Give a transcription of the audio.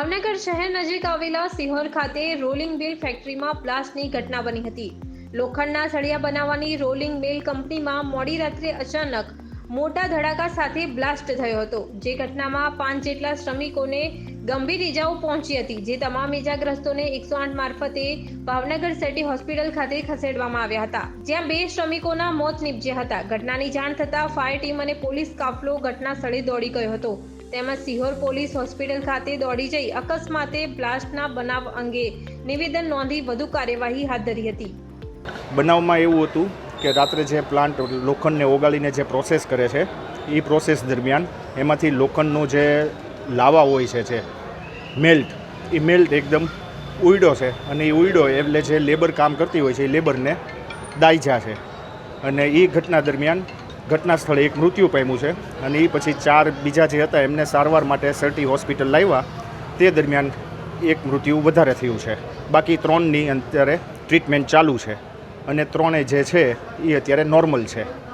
ભાવનગર શહેર નજીક આવેલા સિહોર ખાતે રોલિંગ મિલ ફેક્ટરીમાં બ્લાસ્ટની ઘટના બની હતી. લોખંડના સળિયા બનાવવાની રોલિંગ મિલ કંપનીમાં મોડી રાત્રે અચાનક મોટા ધડાકા સાથે બ્લાસ્ટ થયો હતો, જે ઘટનામાં પાંચ જેટલા શ્રમિકોને ગંભીર ઇજાઓ પહોંચી હતી, જે તમામ ઇજાગ્રસ્તોને એકસો આઠ મારફતે ભાવનગર સિટી હોસ્પિટલ ખાતે ખસેડવામાં આવ્યા હતા. જ્યાં બે શ્રમિકોના મોત નીપજ્યા હતા. ઘટનાની જાણ થતાં ફાયર ટીમ અને પોલીસ કાફલો ઘટના સ્થળે દોડી ગયો હતો. તેમજ સિહોર પોલીસ હોસ્પિટલ ખાતે દોડી જઈ અકસ્માતે બ્લાસ્ટના બનાવ અંગે નિવેદન નોંધી વધુ કાર્યવાહી હાથ ધરી હતી. બનાવમાં એવું હતું કે રાત્રે જે પ્લાન્ટ લોખંડને ઓગાળીને જે પ્રોસેસ કરે છે, એ પ્રોસેસ દરમિયાન એમાંથી લોખંડનો જે લાવા હોય છે, જે મેલ્ટ એ મેલ્ટ એકદમ ઉઈડો છે અને એ ઉઈડો એટલે જે લેબર કામ કરતી હોય છે, એ લેબરને દાયજા છે. અને એ ઘટના દરમિયાન ઘટના સ્થળે એક મૃત્યુ પામ્યું છે અને એ પછી ચાર બીજા જે હતા એમને સારવાર માટે સરટી હોસ્પિટલ લાવ્યા. તે દરમિયાન એક મૃત્યુ વધારે થયું છે. બાકી ત્રણની અત્યારે ટ્રીટમેન્ટ ચાલુ છે અને ત્રણે જે છે એ અત્યારે નોર્મલ છે.